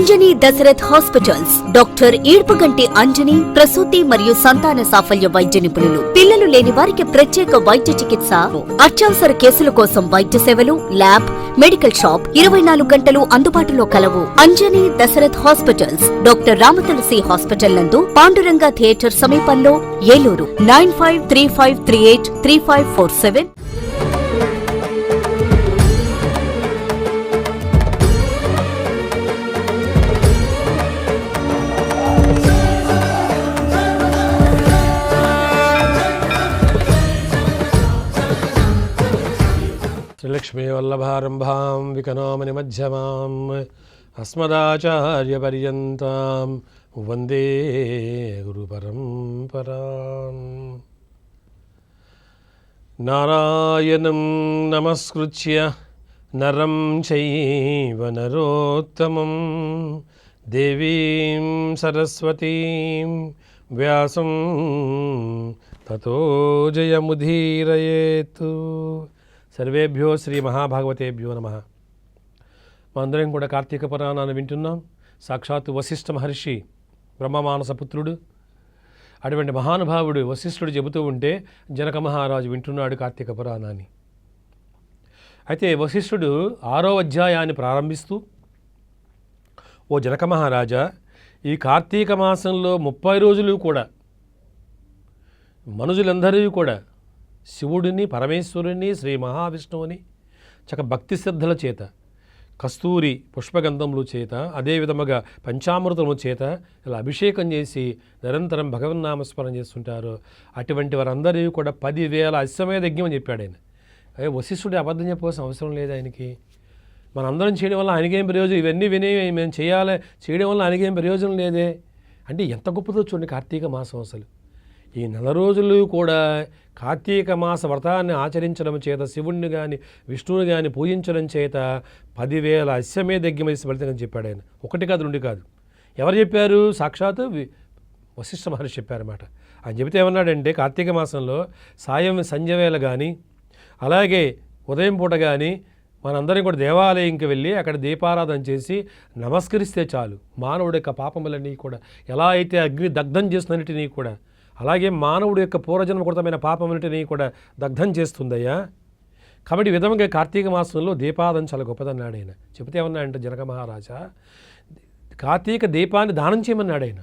Anjani Dashrath hospitals. Doctor Eedpaganti Anjani ప్రసూతి మరియు సంతాన సాఫల్య వైద్య నిపుణులు. పిల్లలు లేని వారికి ప్రత్యేక వైద్య చికిత్స అత్యవసర కేసుల కోసం వైద్య సేవలు ల్యాబ్ మెడికల్ షాప్ ఇరవై నాలుగు గంటలు అందుబాటులో కలవు. Anjani Dasarath hospitals doctor Ramatulasi hospital నందు పాండురంగ థియేటర్ సమీపంలో Eluru. Nine five three five three eight three five four seven శ్రీలక్ష్మీవల్లభారంభాం వికనోమని మధ్యమాం అస్మదాచార్యపర్యంతం వందే గురుపరంపరాం నారాయణం నమస్కృత్య నరం చైవ నరోత్తమం దేవీం సరస్వతీం వ్యాసం తతో జయముధీరయేతు సర్వేభ్యో శ్రీ మహాభాగవతేభ్యో నమ. మనందరం కూడా కార్తీక పురాణాన్ని వింటున్నాం. సాక్షాత్తు వశిష్ఠ మహర్షి బ్రహ్మమానస పుత్రుడు. అటువంటి మహానుభావుడు వశిష్ఠుడు చెబుతూ ఉంటే జనక మహారాజు వింటున్నాడు కార్తీక పురాణాన్ని. అయితే వశిష్ఠుడు ఆరో అధ్యాయాన్ని ప్రారంభిస్తూ ఓ జనక మహారాజా ఈ కార్తీక మాసంలో ముప్పై రోజులు కూడా మనుజులందరూ కూడా శివుడిని పరమేశ్వరుని శ్రీ మహావిష్ణువుని చక్క భక్తి శ్రద్ధల చేత కస్తూరి పుష్పగంధములు చేత అదే విధముగా పంచామృతముల చేత ఇలా అభిషేకం చేసి నిరంతరం భగవన్నామస్మరణ చేస్తుంటారు. అటువంటి వారందరూ కూడా పదివేల అశ్వమేధ యజ్ఞం అని చెప్పాడు ఆయన. అదే వశిష్ఠుడి అబద్ధం చెప్పవలసిన అవసరం లేదు ఆయనకి. మనందరం చేయడం వల్ల ఆయనకేం ప్రయోజనం? ఇవన్నీ విని మేము చేయాలి చేయడం వల్ల ఆయనకేం ప్రయోజనం లేదే? అంటే ఎంత గొప్పదో చూడండి కార్తీక మాసం అసలు. ఈ నెల రోజులు కూడా కార్తీక మాస వ్రతాన్ని ఆచరించడం చేత శివుణ్ణి కానీ విష్ణువుని కానీ పూజించడం చేత పదివేల అశ్వమే దగ్గమేసి ఫలితంగా చెప్పాడు ఆయన. ఒకటి కాదు రెండు కాదు. ఎవరు చెప్పారు? సాక్షాత్తు వశిష్ఠ మహర్షి చెప్పారన్నమాట. ఆయన చెబితే ఏమన్నాడంటే కార్తీక మాసంలో సాయం సంధ్యవేళ కానీ అలాగే ఉదయం పూట కానీ మనందరం కూడా దేవాలయంకి వెళ్ళి అక్కడ దీపారాధన చేసి నమస్కరిస్తే చాలు. మానవుడి యొక్క పాపములన్నీ కూడా ఎలా అయితే అగ్ని దగ్ధం చేస్తున్నట్టుని కూడా అలాగే మానవుడి యొక్క పూర్వజన్మకృతమైన పాపములన్నిటినీ కూడా దగ్ధం చేస్తుందయ్యా. కాబట్టి విధంగా కార్తీక మాసంలో దీపాదం చాలా గొప్పదన్నాడు ఆయన. చెబితే ఏమన్నా అంటే జనక మహారాజా కార్తీక దీపాన్ని దానం చేయమన్నాడు ఆయన.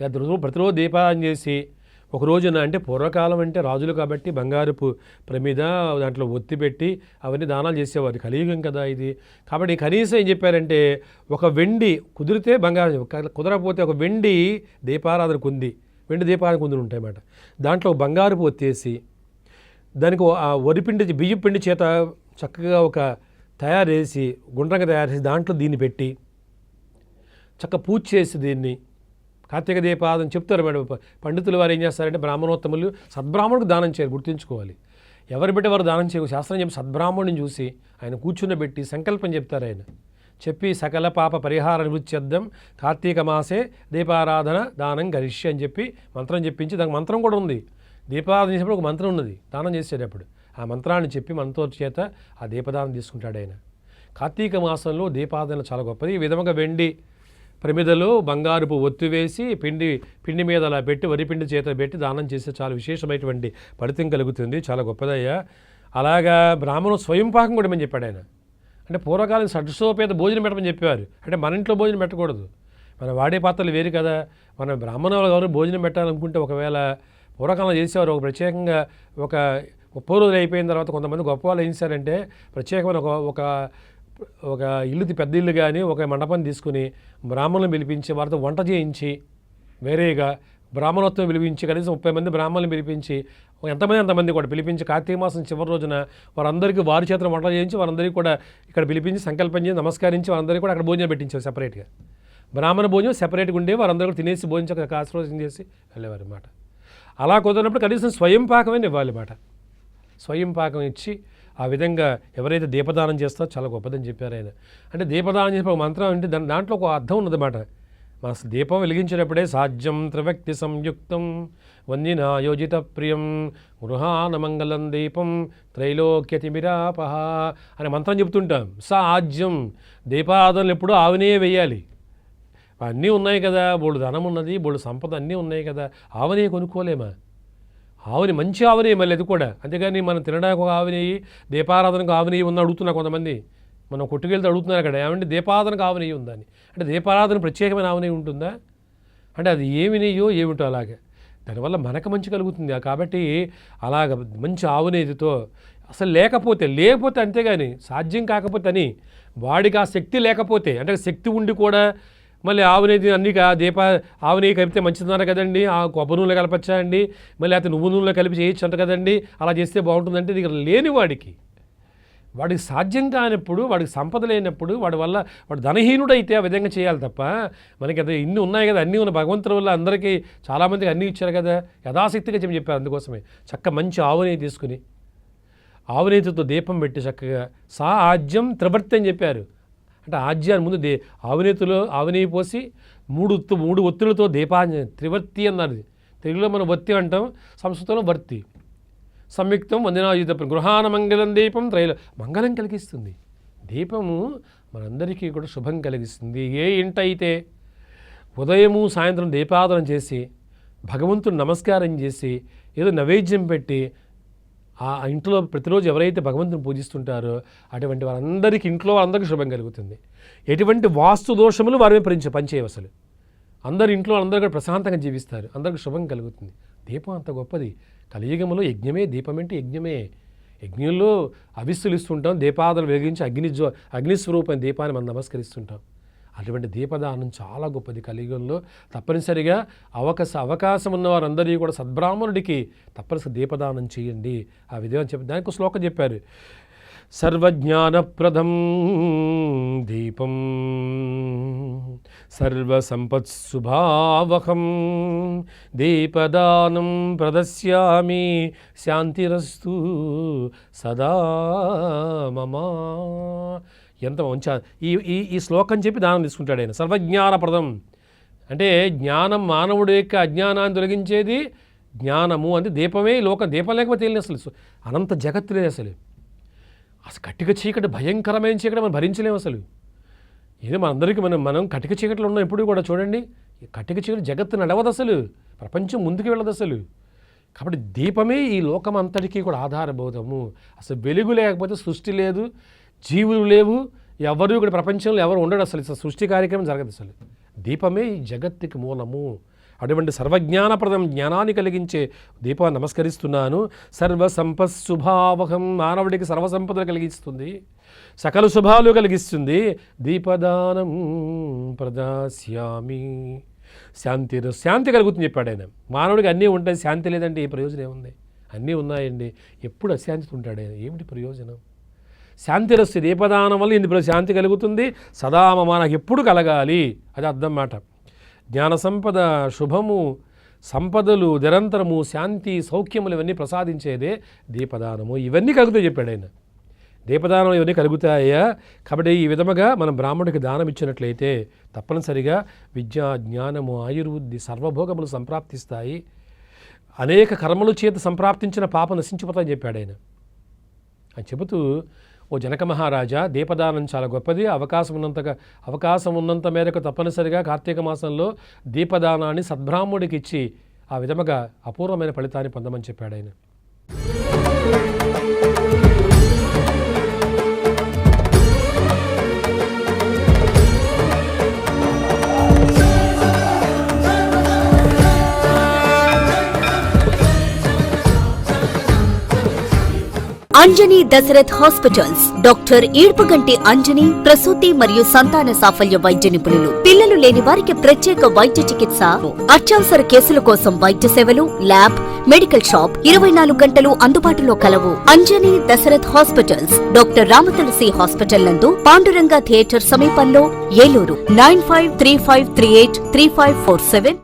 ఇక రోజు ప్రతిరోజు దీపాదం చేసి ఒక రోజున అంటే పూర్వకాలం అంటే రాజులు కాబట్టి బంగారపు ప్రమిద దాంట్లో ఒత్తి పెట్టి అవన్నీ దానాలు చేసేవారు. కలియుగం కదా ఇది. కాబట్టి కనీసం ఏం చెప్పారంటే ఒక వెండి కుదిరితే బంగారం కుదరకపోతే ఒక వెండి దీపారాధన కుంది వెండి దీపారాధన కుందులు ఉంటాయన్నమాట. దాంట్లో ఒక బంగారపు ఒత్తేసి దానికి ఆ వరిపిండి బియ్యం పిండి చేత చక్కగా ఒక తయారు చేసి గుండ్రంగా తయారు చేసి దాంట్లో దీన్ని పెట్టి చక్క పూజ చేసి దీన్ని కార్తీక దీపాదం చెప్తారు మేడం. పండితులు వారు ఏం చేస్తారంటే బ్రాహ్మణోత్తములు సద్బ్రాహ్మణుడికి దానం చేయాలి గుర్తుంచుకోవాలి. ఎవరు పెట్టే వారు దానం చేయకు. శాస్త్రం చెప్పి సద్బ్రాహ్మణుని చూసి ఆయన కూర్చున్నబెట్టి సంకల్పం చెప్తారు ఆయన. చెప్పి సకల పాప పరిహార నివృత్త్యర్థం కార్తీక మాసే దీపారాధన దానం గరిష్య అని చెప్పి మంత్రం చెప్పించి దానికి మంత్రం కూడా ఉంది. దీపారాధన చేసేటప్పుడు ఒక మంత్రం ఉన్నది దానం చేసేటప్పుడు ఆ మంత్రాన్ని చెప్పి మనతో చేత ఆ దీపదానం తీసుకుంటాడు ఆయన. కార్తీక మాసంలో దీపారాధన చాలా గొప్పది. ఈ విధముగా వెండి ప్రమిదలో బంగారుపు ఒత్తి వేసి పిండి పిండి మీద అలా పెట్టి వరి పిండి చేత పెట్టి దానం చేస్తే చాలా విశేషమైనటువంటి ఫలితం కలుగుతుంది. చాలా గొప్పదయ్యా. అలాగా బ్రాహ్మణుడు స్వయం పాకం కూడా మేము చెప్పాడు ఆయన. అంటే పూర్వకాలం షడ్సోపేత భోజనం పెట్టమని చెప్పేవారు. అంటే మన ఇంట్లో భోజనం పెట్టకూడదు. మన వాడే పాత్రలు వేరు కదా. మన బ్రాహ్మణులు ఎవరు భోజనం పెట్టాలనుకుంటే ఒకవేళ పూర్వకాలం చేసేవారు. ఒక ప్రత్యేకంగా ఒక ముప్పై రోజులు అయిపోయిన తర్వాత కొంతమంది గొప్ప వాళ్ళు ఏం చేశారంటే ప్రత్యేకమైన ఒక ఒక ఒక ఇల్లు పెద్ద ఇల్లు కానీ ఒక మండపం తీసుకుని బ్రాహ్మణులను పిలిపించి వారితో వంట చేయించి వేరేగా బ్రాహ్మణోత్వం పిలిపించి కనీసం ముప్పై మంది బ్రాహ్మణులు పిలిపించి ఎంతమంది అంతమంది కూడా పిలిపించి కార్తీక మాసం చివరి రోజున వారందరికీ వారి చేతులు వంట చేయించి వారందరికీ కూడా ఇక్కడ పిలిపించి సంకల్పం చేసి నమస్కరించి వారందరికీ కూడా అక్కడ భోజనం పెట్టించారు సెపరేట్గా బ్రాహ్మణ భోజనం సెపరేట్గా ఉండే వారందరూ కూడా తినేసి భోజనం ఒక ఆశీర్వచనం చేసి వెళ్ళేవారు అన్నమాట. అలా కుదరినప్పుడు కనీసం స్వయం పాకమైన ఇవ్వాలి అన్నమాట. స్వయం పాకం ఇచ్చి ఆ విధంగా ఎవరైతే దీపదానం చేస్తారో చాలా గొప్పదని చెప్పారు ఆయన. అంటే దీపదానం చేసిన ఒక మంత్రం అంటే దాని దాంట్లో ఒక అర్థం ఉన్నదన్నమాట మా దీపం వెలిగించినప్పుడే సాధ్యం త్రివ్యక్తి సంయుక్తం. వందినాయోజిత ప్రియం. గృహాన మంగళం దీపం. త్రైలోక్యతిమిరాపహ అనే మంత్రం చెప్తుంటాం సాధ్యం. దీపాదనలు ఎప్పుడూ ఆవునే వేయాలి. అన్నీ ఉన్నాయి కదా. బోళ్ళు ధనం ఉన్నది బోళ్ళు సంపద అన్నీ ఉన్నాయి కదా. ఆవనే కొనుక్కోలేమా? ఆవుని మంచి ఆవుని మళ్ళీ అది కూడా. అంతేగాని మనం తినడానికి ఒక ఆవుని దీపారాధనకు ఆవుని ఉన్న అడుగుతున్నా కొంతమంది. మనం కొట్టుకెళ్తే అడుగుతున్నారు అక్కడ. ఏమంటే దీపారాధనకు ఆవుని ఉందని. అంటే దీపారాధన ప్రత్యేకమైన ఆవనేయి ఉంటుందా? అంటే అది ఏమి నెయ్యో ఏమిటో అలాగే. దానివల్ల మనకు మంచి కలుగుతుంది. కాబట్టి అలాగ మంచి ఆవునేదితో అసలు లేకపోతే లేకపోతే అంతేగాని సాధ్యం కాకపోతే అని వాడికి ఆ శక్తి లేకపోతే అంటే శక్తి ఉండి కూడా మళ్ళీ ఆవునేది అన్ని దీప ఆవునేయి కలిపితే మంచిదన్నారు కదండి. ఆ కొబ్బరి నూనె కలపచ్చా అండి? మళ్ళీ అయితే నువ్వు నూనెలో కలిపి చేయొచ్చు అంట కదండి. అలా చేస్తే బాగుంటుందంటే ఇక్కడ లేని వాడికి సాధ్యం కానప్పుడు వాడికి సంపద లేనప్పుడు వాడి వల్ల వాడు ధనహీనుడైతే ఆ విధంగా చేయాలి తప్ప మనకి అది ఇన్ని ఉన్నాయి కదా అన్నీ ఉన్న భగవంతుడి వల్ల అందరికీ చాలామందికి అన్నీ ఇచ్చారు కదా యథాశక్తిగా చెప్పి చెప్పారు అందుకోసమే. చక్క మంచి ఆవునేయి తీసుకుని ఆవునేతితో దీపం పెట్టి చక్కగా సా ఆజ్యం త్రివర్తి అని చెప్పారు. అంటే ఆజ్యాన్ని ముందు దే ఆవునేతిలో ఆవునేయి పోసి మూడు మూడు ఒత్తులతో దీపాన్ని త్రివర్తి అన్నారు తెలుగులో మనం వత్తి అంటాం సంస్కృతంలో వర్తి. సంయుక్తం వందనాయుధ గృహాన మంగళం దీపం త్రైల మంగళం కలిగిస్తుంది. దీపము మనందరికీ కూడా శుభం కలిగిస్తుంది. ఏ ఇంట అయితే ఉదయము సాయంత్రం దీపాదన చేసి భగవంతుడు నమస్కారం చేసి ఏదో నైవేద్యం పెట్టి ఆ ఇంట్లో ప్రతిరోజు ఎవరైతే భగవంతుని పూజిస్తుంటారో అటువంటి వారందరికీ ఇంట్లో అందరికీ శుభం కలుగుతుంది. ఎటువంటి వాస్తు దోషములు వారి పరించ పనిచేయవు అసలు. అందరి ఇంట్లో అందరూ కూడా ప్రశాంతంగా జీవిస్తారు. అందరికి శుభం కలుగుతుంది. దీపం అంత గొప్పది. కలియుగంలో యజ్ఞమే దీపం అంటే యజ్ఞమే. యజ్ఞంలో అవిస్సులు ఇస్తుంటాం దీపాదలు వెలిగించి అగ్ని జ్వ అగ్నిస్వరూపం దీపాన్ని మనం నమస్కరిస్తుంటాం. అటువంటి దీపదానం చాలా గొప్పది కలియుగంలో. తప్పనిసరిగా అవకాశ అవకాశం ఉన్న వారందరికీ కూడా సద్బ్రాహ్మణుడికి తప్పనిసరి దీపదానం చేయండి. ఆ విధంగా చెప్పి దానికి శ్లోకం చెప్పారు. సర్వజ్ఞానప్రదం దీపం సర్వసంపత్సుభావకం దీపదానం ప్రదశ్యామి శాంతిరస్తు సదా మమా. ఎంత మంచి ఈ ఈ ఈ శ్లోకం చెప్పి దానం తీసుకుంటాడు ఆయన. సర్వజ్ఞానప్రదం. అంటే జ్ఞానం మానవుడి యొక్క అజ్ఞానాన్ని తొలగించేది జ్ఞానము. అంటే దీపమే లోక. దీపం లేకపోతే తెలియదు అసలు. అనంత జగత్తు లేదు అసలు. అసలు కటిక చీకటి భయంకరమైన చీకటి మనం భరించలేము అసలు. ఇది మనందరికీ మనం మనం కటిక చీకట్లో ఉన్నాం ఎప్పుడు కూడా చూడండి. కటిక చీకటి జగత్తు నడవదు అసలు. ప్రపంచం ముందుకు వెళ్ళదు అసలు. కాబట్టి దీపమే ఈ లోకం అంతటికీ కూడా ఆధారభూతము అసలు వెలుగు లేకపోతే సృష్టి లేదు జీవులు లేవు ఎవరు ఇక్కడ ప్రపంచంలో ఎవరు ఉండడు అసలు. సృష్టి కార్యక్రమం జరగదు అసలు. దీపమే ఈ జగత్తుకి మూలము. అటువంటి సర్వజ్ఞానప్రదం జ్ఞానాన్ని కలిగించే దీపాన్ని నమస్కరిస్తున్నాను. సర్వసంపత్సుభావహం మానవుడికి సర్వసంపదలు కలిగిస్తుంది. సకల శుభాలు కలిగిస్తుంది. దీపదానం ప్రదాస్యామి. శాంతి శాంతి కలుగుతుంది చెప్పాడు ఆయన. మానవుడికి అన్నీ ఉంటాయి శాంతి లేదంటే ఏ ప్రయోజనం ఏముంది? అన్నీ ఉన్నాయండి. ఎప్పుడు అశాంతితో ఉంటాడు ఆయన? ఏమిటి ప్రయోజనం? శాంతి రస్సు దీపదానం వల్ల ఇందులో శాంతి కలుగుతుంది. సదామ మనకు ఎప్పుడు కలగాలి? అది అర్థం మాట. జ్ఞాన సంపద శుభము సంపదలు నిరంతరము శాంతి సౌఖ్యములు ఇవన్నీ ప్రసాదించేదే దీపదానము. ఇవన్నీ కలుగుతాయి చెప్పాడు ఆయన. దీపదానం ఇవన్నీ కలుగుతాయా? కాబట్టి ఈ విధముగా మనం బ్రాహ్మణుడికి దానం ఇచ్చినట్లయితే తప్పనిసరిగా విద్య జ్ఞానము ఆయుర్వృద్ధి సర్వభోగములు సంప్రాప్తిస్తాయి. అనేక కర్మలు చేత సంప్రాప్తించిన పాప నశించిపోతాయని చెప్పాడు ఆయన. అని చెబుతూ ఓ జనక మహారాజా దీపదానం చాలా గొప్పది. అవకాశం ఉన్నంతగా అవకాశం ఉన్నంత మేరకు తప్పనిసరిగా కార్తీక మాసంలో దీపదానాన్ని సద్బ్రాహ్మణుడికి ఇచ్చి ఆ విధముగా అపూర్వమైన ఫలితాన్ని పొందమని చెప్పాడు ఆయన. అంజనీ దశరథ్ హాస్పిటల్స్. డాక్టర్ ఈడ్పగంటి అంజనీ ప్రసూతి మరియు సంతాన సాఫల్య వైద్య నిపుణులు. పిల్లలు లేని వారికి ప్రత్యేక వైద్య చికిత్స అత్యవసర కేసుల కోసం వైద్య సేవలు ల్యాబ్ మెడికల్ షాప్ ఇరవై నాలుగు గంటలు అందుబాటులో కలవు. Anjani Dasharath hospitals. Doctor Ramatulasi hospital నందు పాండురంగ థియేటర్ సమీపంలో Eluru nine five three five three eight three five four seven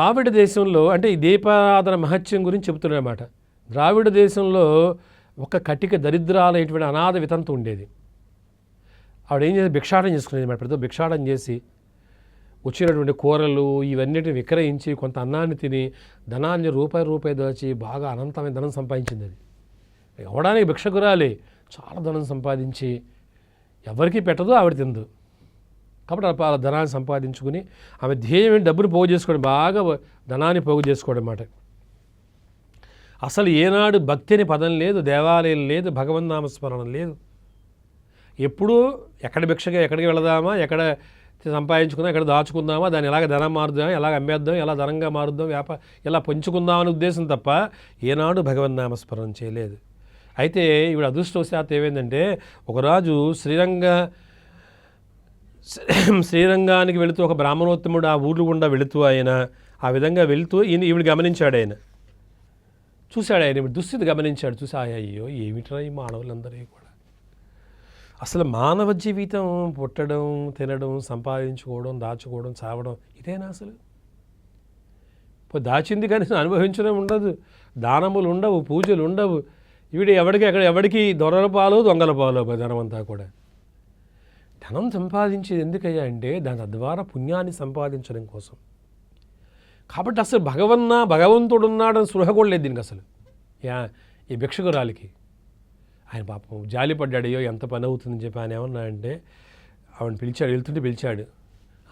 Dravida దేశంలో అంటే ఈ దీపారాధన మహత్యం గురించి చెబుతున్నారన్నమాట. ద్రావిడ దేశంలో ఒక కటిక దరిద్రాలైనటువంటి అనాథ వితంత ఉండేది. ఆవిడ ఏం చేసి భిక్షాటం చేసుకునేది మాట ప్రతి భిక్షాటం చేసి వచ్చినటువంటి కూరలు ఇవన్నిటిని విక్రయించి కొంత అన్నాన్ని తిని ధనాన్ని రూపాయి రూపాయి దాచి బాగా అనంతమైన ధనం సంపాదించింది అది. ఇవ్వడానికి భిక్షకురాలి. చాలా ధనం సంపాదించి ఎవరికి పెట్టదు ఆవిడ తిందు. కాబట్టి ఆ ధనాన్ని సంపాదించుకుని ఆమె ధ్యేయం ఏంటి పోగు చేసుకోవడం బాగా ధనాన్ని పోగు చేసుకోవడం అన్నమాట. అసలు ఏనాడు భక్తి అనే పదం లేదు దేవాలయం లేదు భగవన్నామస్మరణం లేదు. ఎప్పుడూ ఎక్కడ భిక్షగా ఎక్కడికి వెళదామా ఎక్కడ సంపాదించుకుందాం ఎక్కడ దాచుకుందామా దాన్ని ఎలాగ ధనం మారుద్దాం ఎలాగ అమ్మేద్దాం ఎలా ధనంగా మారుద్దాం వ్యాప ఎలా పంచుకుందాం అనే ఉద్దేశం తప్ప ఏనాడు భగవన్నామస్మరణం చేయలేదు. అయితే ఈవిడ అదృష్టవశాత్తు ఏమైందంటే ఒక రాజు శ్రీరంగ శ్రీరంగానికి వెళుతూ ఒక బ్రాహ్మణోత్తముడు ఆ ఊర్లు గుండా వెళుతూ ఆయన ఆ విధంగా వెళుతూ ఈయన ఈవిడ గమనించాడు ఆయన. చూశాడు ఆయన దుస్థితి గమనించాడు. చూసి అయ్యో ఏమిట్రా ఈ మానవులందరికీ కూడా? అసలు మానవ జీవితం పుట్టడం తినడం సంపాదించుకోవడం దాచుకోవడం చావడం ఇదేనా అసలు? ఇప్పుడు దాచింది కానీ అనుభవించడం ఉండదు. దానములు ఉండవు పూజలు ఉండవు. ఈవిడ ఎవడికి ఎక్కడ ఎవడికి దొరల పాలు దొంగల పాలు ధనమంతా కూడా. ధనం సంపాదించేది ఎందుకయ్యా అంటే దాని తద్వారా పుణ్యాన్ని సంపాదించడం కోసం. కాబట్టి అసలు భగవన్న భగవంతుడు ఉన్నాడని స్పృహ కూడా లేదు దీనికి అసలు. యా ఈ భిక్షకురాలికి. ఆయన పాపం జాలి పడ్డాడయ్యో ఎంత పని అవుతుందని చెప్పి ఆయన ఏమన్నా అంటే ఆవిడ పిలిచాడు వెళ్తుంటే పిలిచాడు.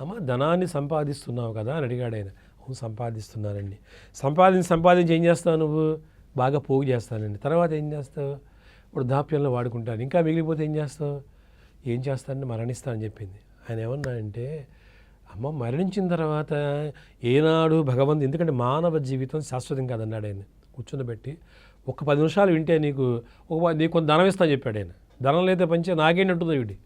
అమ్మ ధనాన్ని సంపాదిస్తున్నావు కదా అని అడిగాడు ఆయన. అవును సంపాదిస్తున్నానండి. సంపాదించి సంపాదించి ఏం చేస్తావు నువ్వు? బాగా పోగు చేస్తానండి. తర్వాత ఏం చేస్తావు? వృద్ధాప్యంలో వాడుకుంటాను. ఇంకా మిగిలిపోతే ఏం చేస్తావు? ఏం చేస్తానని మరణిస్తానని చెప్పింది. ఆయన ఏమన్నా అంటే అమ్మ మరణించిన తర్వాత ఏనాడు భగవంతు ఎందుకంటే మానవ జీవితం శాశ్వతం కాదన్నాడు ఆయన. కూర్చుండబెట్టి ఒక పది నిమిషాలు వింటే నీకు ఒక నీకు కొంత ధనం ఇస్తాను చెప్పాడు ఆయన. ధనం లేదా పంచే నాకేంటి వీడి?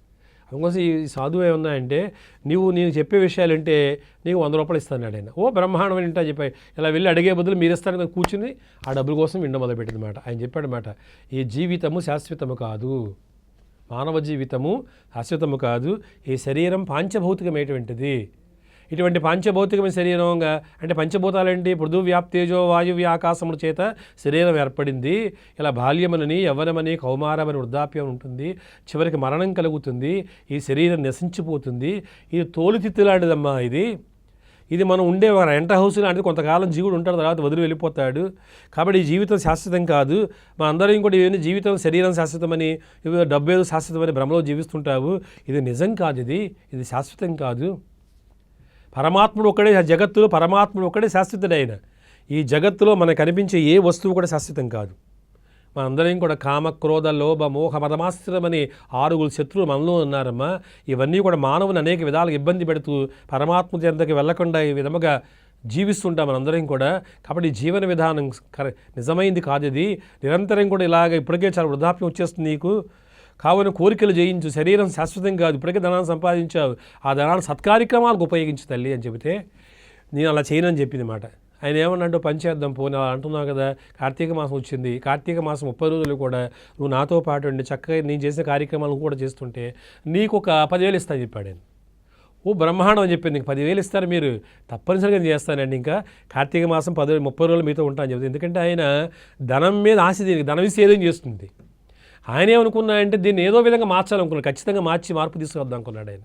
అందుకోసం ఈ సాధువు ఏమన్నాయంటే నీవు నేను చెప్పే విషయాలు అంటే నీకు వంద రూపాయలు ఇస్తాను ఆయన. ఓ బ్రహ్మాండం అని వింటా చెప్పాయి ఇలా వెళ్ళి అడిగే బదులు మీరు ఇస్తాను కూర్చుని ఆ డబ్బుల కోసం వినడం మొదలుపెట్టింది మాట. ఆయన చెప్పాడు మాట ఈ జీవితము శాశ్వతము కాదు. మానవ జీవితము శాశ్వతము కాదు ఈ శరీరం పాంచభౌతికమైనటువంటిది ఇటువంటి పంచభౌతికమైన శరీరంగా అంటే పంచభూతాలేంటి? పృథువ్యాప్తేజో వాయువ్య ఆకాశముల చేత శరీరం ఏర్పడింది. ఇలా బాల్యమనని యవ్వనమని కౌమారమని వృద్ధాప్యం ఉంటుంది. చివరికి మరణం కలుగుతుంది. ఈ శరీరం నశించిపోతుంది. ఇది తోలుతిత్తులాంటిదమ్మా ఇది. ఇది మనం ఉండే ఒక రెంట హౌస్ లాంటిది. కొంతకాలం జీవుడు ఉంటాడు తర్వాత వదిలి వెళ్ళిపోతాడు. కాబట్టి ఈ జీవితం శాశ్వతం కాదు. మా అందరం కూడా ఏమైనా జీవితం శరీరం శాశ్వతమని డబ్బేదో డబ్బు ఏదో శాశ్వతమని భ్రమలో జీవిస్తుంటావు. ఇది నిజం కాదు ఇది. ఇది శాశ్వతం కాదు. పరమాత్ముడు ఒక్కడే జగత్తులో పరమాత్ముడు ఒక్కడే శాశ్వతుడైన. ఈ జగత్తులో మనకు కనిపించే ఏ వస్తువు కూడా శాశ్వతం కాదు. మనందరం కూడా కామ క్రోధ లోభ మోహ మతమాశ్రమని ఆరుగురు శత్రువులు మనలో ఉన్నారమ్మా. ఇవన్నీ కూడా మానవుని అనేక విధాలుగా ఇబ్బంది పెడుతూ పరమాత్మ చెంతకి వెళ్ళకుండా ఈ విధముగా జీవిస్తుంటాం మనందరం కూడా. కాబట్టి జీవన విధానం నిజమైంది కాదు ఇది. నిరంతరం కూడా ఇలాగ ఇప్పటికే చాలా వృద్ధాప్యం వచ్చేస్తుంది నీకు. కావున కోరికలు జయించు. శరీరం శాశ్వతం కాదు. ఇప్పటికే ధనాన్ని సంపాదించావు. ఆ ధనాన్ని సత్కార్యక్రమాలకు ఉపయోగించు తల్లి అని చెబితే నేను అలా చేయనని చెప్పింది మాట. ఆయన ఏమన్నాడు పని చేద్దాం పోనీ అలా అంటున్నావు కదా కార్తీక మాసం వచ్చింది. కార్తీక మాసం ముప్పై రోజులు కూడా నువ్వు నాతో పాటు ఉండి చక్కగా నేను చేసిన కార్యక్రమాలను కూడా చేస్తుంటే నీకు ఒక పదివేలు ఇస్తాను చెప్పాడు ఆయన. ఓ బ్రహ్మాండం అని చెప్పింది నీకు పదివేలు ఇస్తారు మీరు తప్పనిసరిగా నేను చేస్తానండి. ఇంకా కార్తీక మాసం పది ముప్పై రోజులు మీతో ఉంటాను చెప్తుంది ఎందుకంటే ఆయన ధనం మీద ఆశ దీనికి ధనం విసేదం చేస్తుంది. ఆయన ఏమనుకున్నాడంటే దీన్ని ఏదో విధంగా మార్చాలనుకున్నాడు. ఖచ్చితంగా మార్చి మార్పు తీసుకొద్దాం అనుకున్నాడు ఆయన.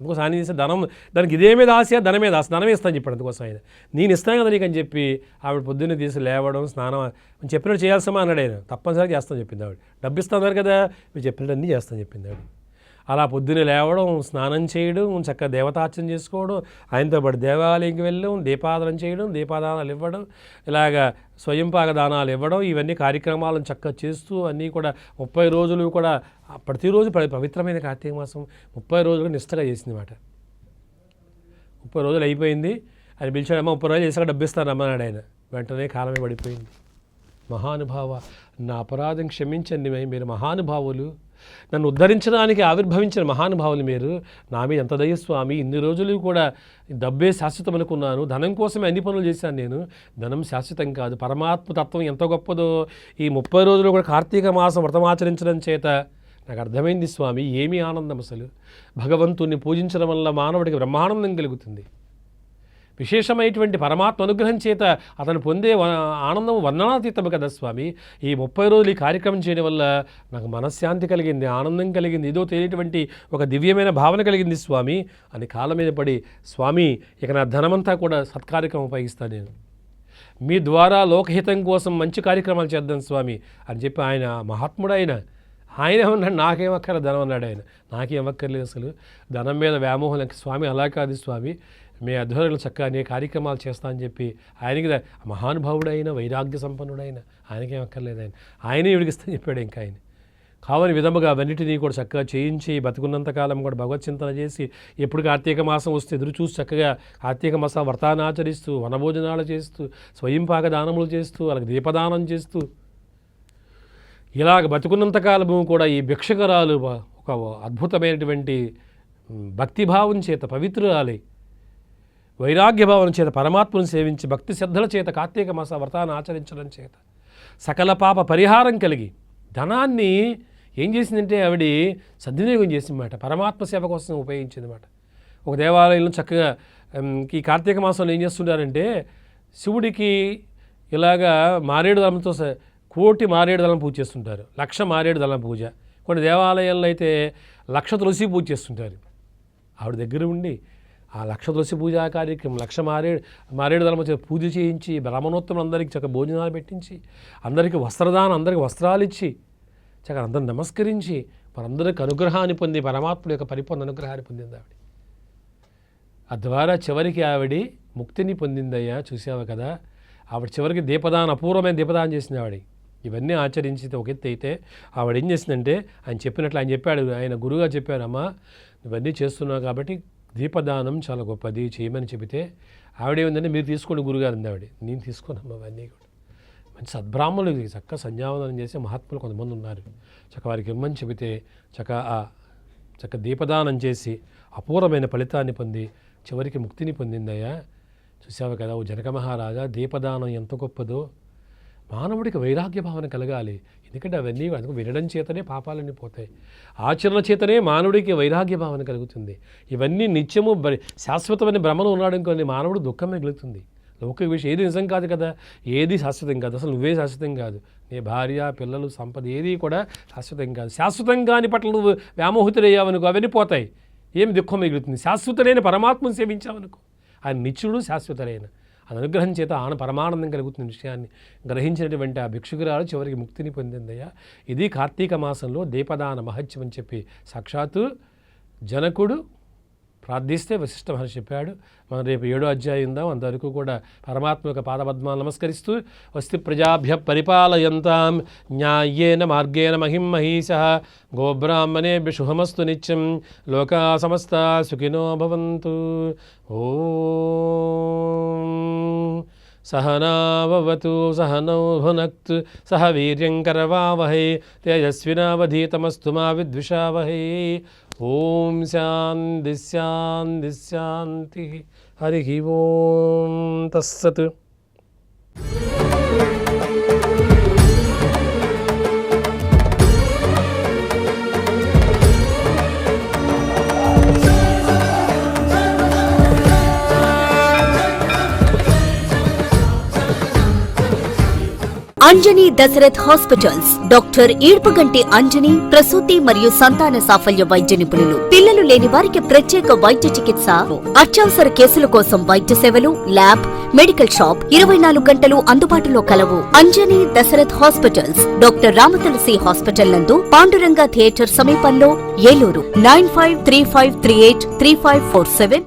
అందుకోసం ఆయన చేసే ధనం దానికి ఇదే మీద ఆశ ధనం మీద ఆశ ధనం ఇస్తాను చెప్పాడు అందుకోసం ఆయన. నేను ఇస్తాను కదా నీకు అని చెప్పి ఆవిడ పొద్దున్నే తీసి లేవడం స్నానం అని చెప్పినట్టు చేయాల్సమా అన్నాడు ఆయన. తప్పనిసరిగా చేస్తాను చెప్పింది ఆవిడ. డబ్బు ఇస్తున్నారు కదా మీరు చెప్పినట్టు అన్నీ చేస్తాను చెప్పింది ఆవిడ. అలా పొద్దున్నే లేవడం స్నానం చేయడం చక్కగా దేవతార్చన చేసుకోవడం ఆయనతో పాటు దేవాలయంకి వెళ్ళడం దీపాదనం చేయడం దీపాదానాలు ఇవ్వడం ఇలాగా స్వయంపాక దానాలు ఇవ్వడం ఇవన్నీ కార్యక్రమాలను చక్కగా చేస్తూ అన్నీ కూడా ముప్పై రోజులు కూడా ప్రతిరోజు పవిత్రమైన కార్తీక మాసం ముప్పై రోజులు నిష్టగా చేసింది మాట ముప్పై రోజులు అయిపోయింది. ఆయన పిలిచాడమ్మా ముప్పై రోజులు చేసాక డబ్బు అన్నాడు ఆయన. వెంటనే కాలమే పడిపోయింది. మహానుభావ నా అపరాధం క్షమించండి మే- మీరు మహానుభావులు. నన్ను ఉద్ధరించడానికి ఆవిర్భవించిన మహానుభావులు మీరు. నా మీద ఎంత దయ స్వామి ఇన్ని రోజులు కూడా డబ్బే శాశ్వతం అనుకున్నాను. ధనం కోసమే అన్ని పనులు చేశాను నేను. ధనం శాశ్వతం కాదు పరమాత్మ తత్వం ఎంత గొప్పదో. ఈ ముప్పై రోజులు కూడా కార్తీక మాసం వ్రతమాచరించడం చేత నాకు అర్థమైంది స్వామి ఏమీ ఆనందం అసలు. భగవంతుణ్ణి పూజించడం వల్ల మానవుడికి బ్రహ్మానందం కలుగుతుంది. విశేషమైనటువంటి పరమాత్మ అనుగ్రహం చేత అతను పొందే ఆనందం వర్ణనాతీతము కదా స్వామి. ఈ ముప్పై రోజులు ఈ కార్యక్రమం చేయడం వల్ల నాకు మనశ్శాంతి కలిగింది ఆనందం కలిగింది ఏదో తెలియటువంటి ఒక దివ్యమైన భావన కలిగింది స్వామి. అని కాళ్ళ మీద పడి స్వామి ఇక నా ధనమంతా కూడా సత్కార్యక్రమం ఉపయోగిస్తాను నేను. మీ ద్వారా లోకహితం కోసం మంచి కార్యక్రమాలు చేద్దాం స్వామి అని చెప్పి ఆయన మహాత్ముడైన ఆయన ఉన్నాడు ఏమన్నాడు? నాకేం అక్కర్లేదు ధనం అన్నాడు ఆయన. నాకేం అక్కర్లేదు అసలు. ధనం మీద వ్యామోహం స్వామి అలా కాదు స్వామి. మీ అధ్వర్యంలో చక్కగా నీ కార్యక్రమాలు చేస్తా అని చెప్పి ఆయనకి మహానుభావుడైన వైరాగ్య సంపన్నుడైన ఆయనకేం అక్కర్లేదు ఆయన. ఆయనే విడిగిస్తాను చెప్పాడు ఇంకా ఆయన. కావని విధముగా అవన్నిటినీ కూడా చక్కగా చేయించి బతుకున్నంతకాలం కూడా భగవత్ చింతన చేసి ఎప్పుడు కార్తీక మాసం వస్తే ఎదురు చూసి చక్కగా కార్తీక మాసం వ్రతాన్ని ఆచరిస్తూ వనభోజనాలు చేస్తూ స్వయం పాక దానములు చేస్తూ వాళ్ళకి దీపదానం చేస్తూ ఇలాగ బతుకున్నంతకాలము కూడా ఈ భిక్షకరాలు ఒక అద్భుతమైనటువంటి భక్తిభావం చేత పవిత్రురాలి వైరాగ్యభావం చేత పరమాత్మను సేవించి భక్తి శ్రద్ధల చేత కార్తీక మాస వ్రతాన్ని ఆచరించడం చేత సకల పాప పరిహారం కలిగి ధనాన్ని ఏం చేసిందంటే ఆవిడ సద్వినియోగం చేసిందన్నమాట. పరమాత్మ సేవ కోసం ఉపయోగించిందన్నమాట. ఒక దేవాలయంలో చక్కగా ఈ కార్తీక మాసంలో ఏం చేస్తుంటారంటే శివుడికి ఇలాగా మారేడు దళంతో కోటి మారేడు దళం పూజ చేస్తుంటారు. లక్ష మారేడు దళం పూజ. కొన్ని దేవాలయాల్లో అయితే లక్ష తులసి పూజ చేస్తుంటారు. ఆవిడ దగ్గర ఉండి ఆ లక్ష తులసి పూజా కార్యక్రమం లక్ష మారేడు మారేడు దళం వచ్చి పూజ చేయించి బ్రాహ్మణోత్తములు అందరికీ చక్కగా భోజనాలు పెట్టించి అందరికీ వస్త్రదానం అందరికీ వస్త్రాలు ఇచ్చి చక్కగా అందరూ నమస్కరించి వారందరికి అనుగ్రహాన్ని పొంది పరమాత్ముడి యొక్క పరిపూర్ణ అనుగ్రహాన్ని పొందింది ఆవిడ. ఆ ద్వారా చివరికి ఆవిడ ముక్తిని పొందిందయ్యా చూసావు కదా? ఆవిడ చివరికి దీపదానం అపూర్వమైన దీపదానం చేసింది ఆవిడ. ఇవన్నీ ఆచరించి ఒక ఎత్తు అయితే ఆవిడ ఏం చేసిందంటే ఆయన చెప్పినట్లు ఆయన చెప్పాడు ఆయన గురువుగా చెప్పారమ్మా ఇవన్నీ చేస్తున్నావు కాబట్టి దీపదానం చాలా గొప్పది చేయమని చెబితే ఆవిడ ఉందని మీరు తీసుకోండి గురుగారు ఉంది ఆవిడ. నేను తీసుకోనమ్మా అవన్నీ కూడా. మంచి సద్బ్రాహ్మణులు చక్క సంధ్యావందనం చేసే మహాత్ములు కొంతమంది ఉన్నారు. చక్క వారికి ఇమ్మని చెబితే చక్క ఆ చక్క దీపదానం చేసి అపూర్వమైన ఫలితాన్ని పొంది చివరికి ముక్తిని పొందిందయ్యా. చూసావు కదా ఓ జనక మహారాజా దీపదానం ఎంత గొప్పదో. మానవుడికి వైరాగ్య భావన కలగాలి. ఎందుకంటే అవన్నీ అందుకు వినడం చేతనే పాపాలన్నీ పోతాయి. ఆచరణ చేతనే మానవుడికి వైరాగ్య భావన కలుగుతుంది. ఇవన్నీ నిత్యము శాశ్వతమైన భ్రమలో ఉన్నాడు అనుకోని మానవుడు దుఃఖం మిగులుతుంది. లోక విషయం ఏది నిజం కాదు కదా? ఏది శాశ్వతం కాదు. అసలు నువ్వే శాశ్వతం కాదు. నీ భార్య పిల్లలు సంపద ఏది కూడా శాశ్వతం కాదు. శాశ్వతం కాని పట్ల నువ్వు వ్యామోహితుడయ్యావనుకో అవన్నీ పోతాయి. ఏం దుఃఖం మిగులుతుంది? శాశ్వతమైన పరమాత్మను సేవించావనుకో ఆ నిత్యుడు శాశ్వతమైన అది అనుగ్రహం చేత ఆన పరమానందం కలుగుతున్న విషయాన్ని గ్రహించినటువంటి ఆ భిక్షుకురాలు చివరికి ముక్తిని పొందిందయ్యా. ఇది కార్తీక మాసంలో దీపదాన మహత్యం అని చెప్పి సాక్షాత్తు జనకుడు ప్రార్థిస్తే వశిష్ఠ మహర్షి చెప్పాడు మనం రేపు ఏడో అధ్యాయం ఉందాం అంతవరకు కూడా పరమాత్మ యొక్క పాదపద్మాలు నమస్కరిస్తూ వస్తి ప్రజాభ్య పరిపాలయంతాం న్యాయేన మార్గేణ మహిం మహీశ గోబ్రాహ్మణేభ్య శుభమస్తు నిత్యం లోకా సమస్త సుఖినో భవంతు. ఓ. सहनावतु सहनौ भुनक्तु सह वीर्यङ्करवावहै तेजस्विनावधीतमस्तु मा विद्विषावहै ॐ शान्ति शान्ति शान्तिः हरिः ॐ तत्सत् అంజనీ దశరథ్ హాస్పిటల్స్. డాక్టర్ ఈడ్పగంటి అంజనీ ప్రసూతి మరియు సంతాన సాఫల్య వైద్య నిపుణులు. పిల్లలు లేని వారికి ప్రత్యేక వైద్య చికిత్స. అత్యవసర కేసుల కోసం వైద్య సేవలు ల్యాబ్ మెడికల్ షాప్ ఇరవై నాలుగు గంటలు అందుబాటులో కలవు. Anjani Dasharath hospitals. Doctor Ramatulasi hospital నందు పాండురంగ థియేటర్ సమీపంలో Eluru. Nine five three five three eight three five four seven